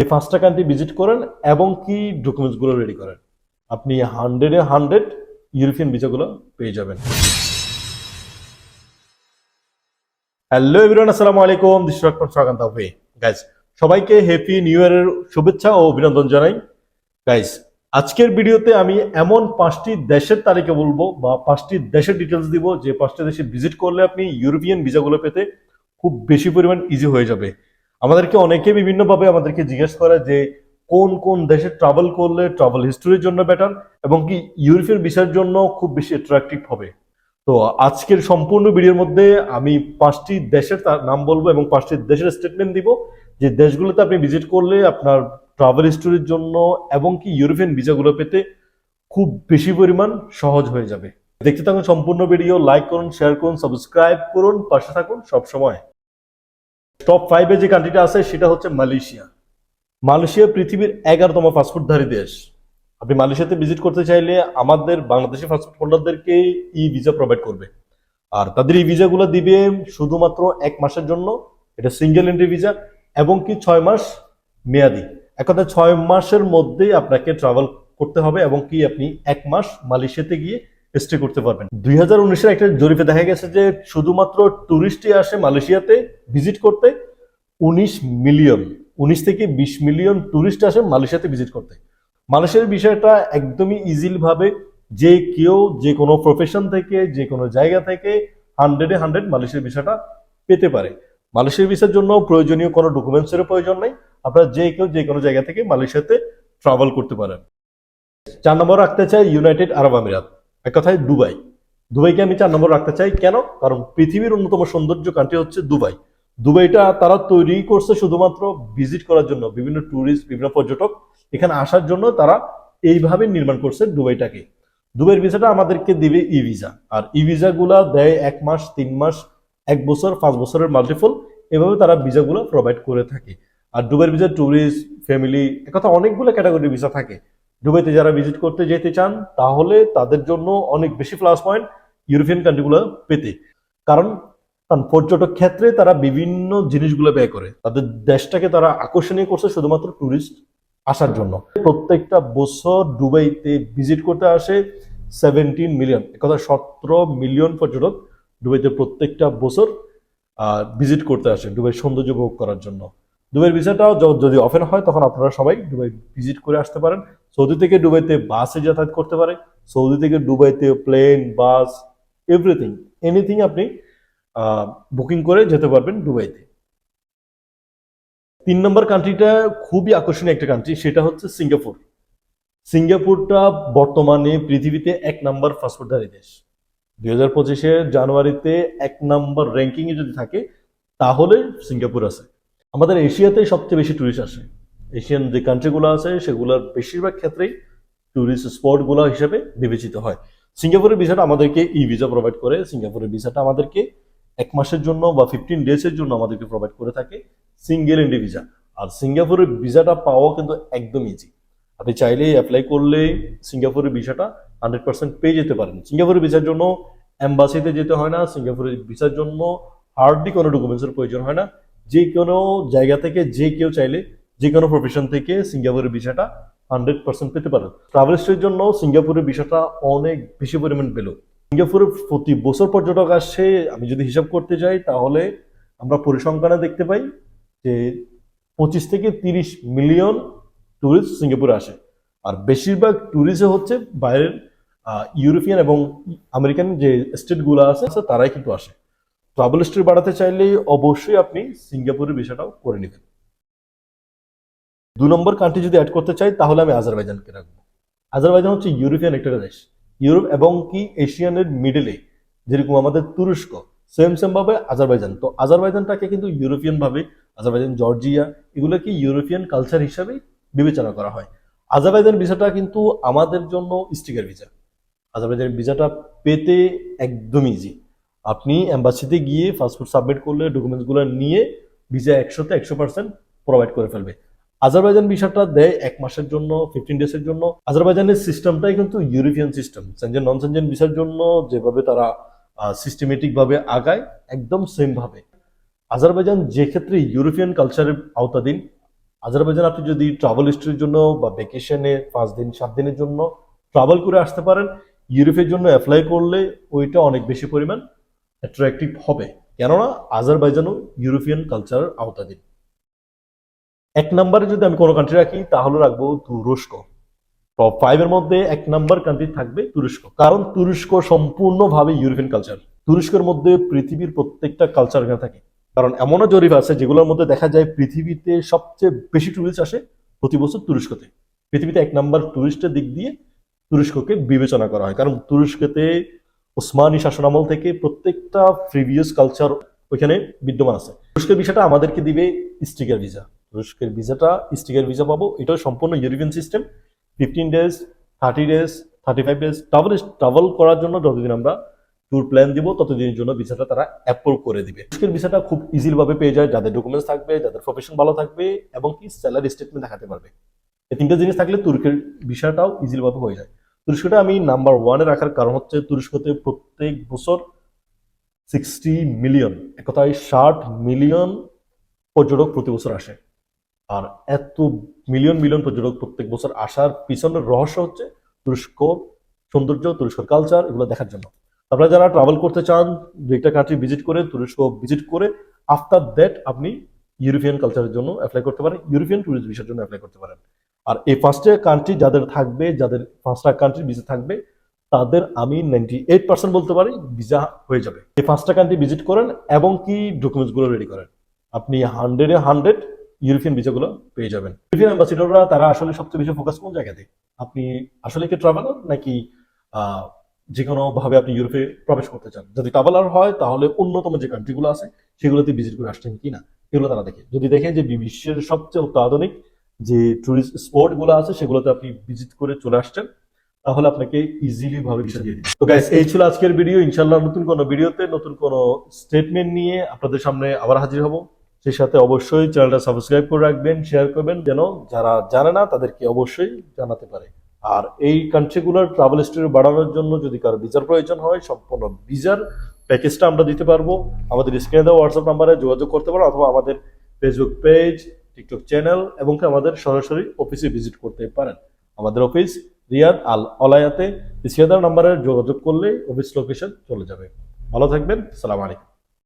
এই পাঁচটা country visit করেন এবং কি ডকুমেন্টসগুলো রেডি করেন। আপনি হান্ড্রেডে হান্ড্রেড ইউরোপিয়ান ভিসাগুলো পেয়ে যাবেন। হ্যালো এভরিওয়ান আসসালামু আলাইকুম। ডক্টর স্বাগত হবে গাইস সবাইকে হ্যাপি নিউ ইয়ারের শুভেচ্ছা ও অভিনন্দন জানাই। গাইস আজকের ভিডিওতে আমি এমন পাঁচটি দেশের তালিকা বলব বা পাঁচটি দেশের ডিটেলস দিব। যে পাঁচটি দেশে ভিজিট করলে আপনি ইউরোপিয়ান ভিসাগুলো পেতে খুব বেশি পরিমাণ ইজি হয়ে যাবে। আমাদেরকে অনেকে বিভিন্নভাবে আমাদেরকে জিজ্ঞেস করে যে কোন কোন দেশে ট্রাভেল করলে ট্রাভেল হিস্টোরির জন্য বেটার এবং কি ইউরোপিয়ান ভিসার জন্য খুব বেশি অ্যাট্রাকটিভ হবে। তো আজকের সম্পূর্ণ ভিডিওর মধ্যে আমি পাঁচটি দেশের তার নাম বলব এবং পাঁচটি দেশের স্টেটমেন্ট দিব। যে দেশগুলোতে আপনি ভিজিট করলে আপনার ট্রাভেল হিস্টোরির জন্য এবং কি ইউরোপিয়ান ভিসাগুলো পেতে খুব বেশি পরিমাণ সহজ হয়ে যাবে। দেখতে থাকুন সম্পূর্ণ ভিডিও লাইক করুন শেয়ার করুন সাবস্ক্রাইব করুন, পাশে থাকুন সব সময় টপ ফাইভে যে কান্ট্রিটা আছে, সেটা হচ্ছে মালয়েশিয়া। মালয়েশিয়া পৃথিবীর এগারোতম ফাস্টফুডধারী দেশ। আপনি মালয়েশিয়াতে ভিজিট করতে চাইলে আমাদের বাংলাদেশি ফাস্টফুড হোল্ডারদেরকে ই ভিসা প্রোভাইড করবে। আর তাদের এই ভিসাগুলো দিবে শুধুমাত্র এক মাসের জন্য। এটা সিঙ্গেল এন্ট্রি ভিসা এবং কি ছয় মাস মেয়াদি। এক কথা ছয় মাসের মধ্যেই আপনাকে ট্রাভেল করতে হবে এবং কি আপনি এক মাস মালয়েশিয়াতে গিয়ে স্টে করতে পারবেন। দুই হাজার উনিশের একটা জরিপে দেখা গেছে যে শুধুমাত্র টুরিস্টই আসে মালয়েশিয়াতে ভিজিট করতে, উনিশ মিলিয়ন উনিশ থেকে বিশ মিলিয়ন টুরিস্ট আসে মালয়েশিয়াতে ভিজিট করতে। মালয়েশিয়ার বিষয়টা একদমই ইজিলি ভাবে যে কেউ যে কোনো প্রফেশন থেকে, যে কোনো জায়গা থেকে হান্ড্রেডে হান্ড্রেড মালয়েশিয়ার বিষয়টা পেতে পারে। মালয়েশিয়ার ভিসার জন্য প্রয়োজনীয় কোনো ডকুমেন্টসের প্রয়োজন নেই। আপনারা যে কেউ যে কোনো জায়গা থেকে মালয়েশিয়াতে ট্রাভেল করতে পারেন। চার নম্বর রাখতে চাই ইউনাইটেড আরব আমিরাত এক কথায় দুবাই। দুবাইকে আমি চার নম্বর রাখতে চাই। কেন? কারণ পৃথিবীর অন্যতম সৌন্দর্য কান্ট্রি হচ্ছে দুবাই। দুবাইটা তারা তৈরি করছে শুধুমাত্র ভিজিট করার জন্য, বিভিন্ন ট্যুরিস্ট বিভিন্ন পর্যটক। এখানে আসার জন্য তারা এইভাবে নির্মাণ করছে দুবাইটাকে। দুবাইয়ের ভিসাটা আমাদেরকে দিবে ই ভিসা আর ই ভিসাগুলা দেয় এক মাস, তিন মাস, এক বছর, পাঁচ বছরের মাল্টিপল এভাবে তারা ভিসাগুলো প্রোভাইড করে থাকে। আর দুবাইয়ের ভিসা ট্যুরিস্ট ফ্যামিলি একথা অনেকগুলো ক্যাটাগরি ভিসা থাকে। দুবাইতে যারা ভিজিট করতে যেতে চান, তাহলে তাদের জন্য অনেক বেশি প্লাস পয়েন্ট ইউরোপিয়ান কান্ট্রিগুলো পেতে। কারণ কারণ পর্যটক ক্ষেত্রে তারা বিভিন্ন জিনিসগুলো ব্যয় করে। তাদের দেশটাকে তারা আকর্ষণীয় করছে শুধুমাত্র ট্যুরিস্ট আসার জন্য। প্রত্যেকটা বছর দুবাইতে ভিজিট করতে আসে সেভেন্টিন মিলিয়ন কথা সতেরো মিলিয়ন পর্যটক দুবাইতে প্রত্যেকটা বছর ভিজিট করতে আসে দুবাই সৌন্দর্য উপভোগ করার জন্য। দুবাইয়ের ভিসাটাও যদি অফেন হয়, তখন আপনারা সবাই দুবাই ভিজিট করে আসতে পারেন। সৌদি থেকে দুবাইতে বাসে যাতায়াত করতে পারে। সৌদি থেকে দুবাইতে প্লেন বাস এভরিথিং এনিথিং আপনি বুকিং করে যেতে পারবেন দুবাইতে। তিন নম্বর কান্ট্রিটা খুবই আকর্ষণীয় একটা কান্ট্রি সেটা হচ্ছে সিঙ্গাপুর। সিঙ্গাপুরটা বর্তমানে পৃথিবীতে এক নম্বর পাসপোর্টধারী দেশ। দুই হাজার পঁচিশে জানুয়ারিতে এক নম্বর র্যাঙ্কিংয়ে যদি থাকে, তাহলে সিঙ্গাপুর আছে। আমাদের এশিয়াতে সবচেয়ে বেশি টুরিস্ট আসে। এশিয়ান যে কান্ট্রিগুলো আছে, সেগুলোর বেশিরভাগ ক্ষেত্রেই টুরিস্ট স্পটগুলো হিসেবে বিবেচিত হয়। সিঙ্গাপুরের ভিসাটা আমাদেরকে ই ভিসা প্রোভাইড করে। সিঙ্গাপুরের ভিসাটা আমাদেরকে এক মাসের জন্য বা ফিফটিন ডেজের জন্য আমাদেরকে প্রোভাইড করে থাকে সিঙ্গেল এন্ডি ভিসা আর সিঙ্গাপুরের ভিসাটা পাওয়া কিন্তু একদম ইজি আপনি চাইলে অ্যাপ্লাই করলে সিঙ্গাপুরের ভিসাটা হান্ড্রেড পার্সেন্ট পেয়ে যেতে পারেন। সিঙ্গাপুরের ভিসার জন্য অ্যাম্বাসিতে যেতে হয় না, সিঙ্গাপুরের ভিসার জন্য হার্ডলি কোনো ডকুমেন্টসের প্রয়োজন হয় না। যে কোনো জায়গা থেকে যে কেউ চাইলে যে কোনো প্রফেশন থেকে সিঙ্গাপুরের ভিসাটা হান্ড্রেড পার্সেন্ট পেতে পারেন। ট্রাভেল হিস্ট্রির জন্য সিঙ্গাপুরের ভিসাটা অনেক বেশি পরিমাণ পেল সিঙ্গাপুরে প্রতি বছর পর্যটক আসে, আমি যদি হিসাব করতে যাই, তাহলে আমরা পরিসংখ্যানে দেখতে পাই যে পঁচিশ থেকে তিরিশ মিলিয়ন ট্যুরিস্ট সিঙ্গাপুরে আসে। আর বেশিরভাগ ট্যুরিস্টে হচ্ছে বাইরের ইউরোপিয়ান এবং আমেরিকান যে স্টেটগুলো আছে, তারাই কিন্তু আসে। ট্রাভেল হিস্ট্রি বাড়াতে চাইলে অবশ্যই আপনি সিঙ্গাপুরের বিষয়টাও করে নেবেন দু নম্বর কান্ট্রি যদি অ্যাড করতে চাই, তাহলে আমি আজারবাইজানকে রাখব। আজারবাইজান হচ্ছে ইউরোপিয়ান একটা দেশ। ইউরোপ এবং কি এশিয়ানের মিডলে যেরকম আমাদের তুরস্ক সেম সেম ভাবে আজারবাইজান। তো আজারবাইজানটাকে কিন্তু ইউরোপিয়ান ভাবে, আজারবাইজান, জর্জিয়া, এগুলোকে ইউরোপিয়ান কালচার হিসাবে বিবেচনা করা হয়। আজারবাইজান ভিসাটা কিন্তু আমাদের জন্য স্টিকার ভিসা আজারবাইজান ভিসাটা পেতে একদম ইজি আপনি অ্যাম্বাসিতে গিয়ে পাসপোর্ট সাবমিট করলে ডকুমেন্টসগুলো নিয়ে ভিসা একশোতে একশো পার্সেন্ট প্রোভাইড করে ফেলবে। আজারবাইজান ভিসাটা দেয় এক মাসের জন্য ফিফটিন ডেজের জন্য। আজারবাইজানের সিস্টেমটাই কিন্তু European system Schengen non Schengen ভিসার জন্য যেভাবে তারা সিস্টেমেটিক ভাবে আগায়, একদম সেম ভাবে আজারবাইজান যে ক্ষেত্রে ইউরোপিয়ান কালচারের আওতাধীন, আজারবাইজান আপনি যদি ট্রাভেল হিস্ট্রির জন্য বা ভ্যাকেশনে পাঁচ দিন, সাত দিনের জন্য ট্রাভেল করে আসতে পারেন ইউরোপের জন্য অ্যাপ্লাই করলে ওইটা অনেক বেশি পরিমাণ অ্যাট্রাকটিভ হবে। কেননা আজারবাইজানও ইউরোপিয়ান কালচারের আওতাধীন। এক নম্বরে যদি আমি কোনো কান্ট্রি রাখি, তাহলে রাখব তুরস্ক। টপ ফাইভের মধ্যে এক নাম্বার কান্ট্রি থাকবে তুরস্ক। কারণ তুরস্ক সম্পূর্ণভাবে ইউরোপিয়ান কালচার তুরস্কের মধ্যে পৃথিবীর প্রত্যেকটা কালচার এখানে থাকে। কারণ এমনও জরিপ আছে, যেগুলোর মধ্যে দেখা যায় পৃথিবীতে সবচেয়ে বেশি টুরিস্ট আসে প্রতি বছর তুরস্কতে। পৃথিবীতে এক নাম্বার টুরিস্টের দিক দিয়ে তুরস্ককে বিবেচনা করা হয়। কারণ তুরস্কতে ওসমানী শাসনামল থেকে প্রত্যেকটা প্রিভিয়াস কালচার ওইখানে বিদ্যমান আছে। তুরস্কের ভিসাটা আমাদেরকে দিবে স্টিকার ভিসা। তুরস্কের ভিসাটা স্টিকার ভিসা পাবো। এটাও সম্পূর্ণ European system fifteen days thirty days thirty five days travel travel করার জন্য যতদিন আমরা ট্যুর প্ল্যান দিব, ততদিনের জন্য ভিসাটা তারা অ্যাপ্রুভ করে দিবে। তুরস্কের ভিসাটা খুব ইজিলি ভাবে পেয়ে যায়। যাদের ডকুমেন্টস থাকবে, যাদের প্রফেশন ভালো থাকবে এবং কি স্যালারি স্টেটমেন্ট দেখাতে পারবে। এই তিনটা জিনিস থাকলে তুর্কের ভিসাটাও ইজিলি ভাবে হয়ে যায়। তুরস্কটা আমি নাম্বার ওয়ানে রাখার কারণ হচ্ছে তুরস্কতে প্রত্যেক বছর সিক্সটি মিলিয়ন একথায় ষাট মিলিয়ন পর্যটক প্রতি বছর আসে। আর এত মিলিয়ন মিলিয়ন পর্যটক প্রত্যেক বছর আসার পিছনের রহস্য হচ্ছে তুরস্ক সৌন্দর্য, তুরস্কর কালচার এগুলো দেখার জন্য। আপনারা যারা ট্রাভেল করতে চান, দু একটা কান্ট্রি ভিজিট করে, তুরস্ক ভিজিট করে আফটার দ্যাট আপনি ইউরোপিয়ান কালচারের জন্য অ্যাপ্লাই করতে পারেন ইউরোপিয়ান ট্যুরিস্ট ভিসার জন্য অ্যাপ্লাই করতে পারেন। এই ফার্স্টে কান্ট্রি যাদের থাকবে, যাদের পাঁচটা কান্ট্রি ভিসা থাকবে, তাদের আমি নাইনটি এইট পার্সেন্ট বলতে পারি ভিসা হয়ে যাবে। এই পাঁচটা কান্ট্রি ভিজিট করেন এবং কি ডকুমেন্টসগুলো রেডি করেন। আপনি হান্ড্রেডে হান্ড্রেড ইউরোপিয়ান ভিসাগুলো পেয়ে যাবেন। ইউরোপিয়ান অ্যাম্বাসিডররা তারা আসলে সবচেয়ে বেশি ফোকাস কোন জায়গাতে? আপনি আসলে কি ট্রাভেলার নাকি যে কোনো ভাবে আপনি ইউরোপে প্রবেশ করতে চান? যদি ট্রাভেলার হয়, তাহলে অন্যতম যে কান্ট্রিগুলো আছে, সেগুলোতে ভিজিট করে আসছেন কিনা? এগুলো তারা দেখে। যদি দেখে যে বিশ্বের সবচেয়ে অত্যাধুনিক যে টুরিস্ট স্পটগুলো আছে, সেগুলোতে আপনি ভিজিট করে চলে আসছেন, তাহলে আপনাকে ইজিলি ভাবে তো গাইস এই ছিল আজকের ভিডিও ইনশাল্লাহ নতুন কোনো ভিডিওতে নতুন কোনো স্টেটমেন্ট নিয়ে আপনাদের সামনে আবার হাজির হব। সেই সাথে অবশ্যই চ্যানেলটা সাবস্ক্রাইব করে রাখবেন শেয়ার করবেন, যেন যারা জানে না, তাদেরকে অবশ্যই জানাতে পারে। আর এই কান্ট্রিগুলোর ট্রাভেল হিস্ট্রি বাড়ানোর জন্য যদি কারও ভিসার প্রয়োজন হয়, সম্পূর্ণ ভিসার প্যাকেজটা আমরা দিতে পারব। আমাদের স্ক্রিনে দেওয়া হোয়াটসঅ্যাপ নাম্বারে যোগাযোগ করতে পারো, অথবা আমাদের ফেসবুক পেজ টিকটক চ্যানেল এবং আমাদের সরাসরি অফিসে ভিজিট করতে পারেন। আমাদের অফিস রিয়াদ আল অলায়াতে সিয়াদার নাম্বারে যোগাযোগ করলে অফিস লোকেশন চলে যাবে। ভালো থাকবেন সালাম আলাইকুম।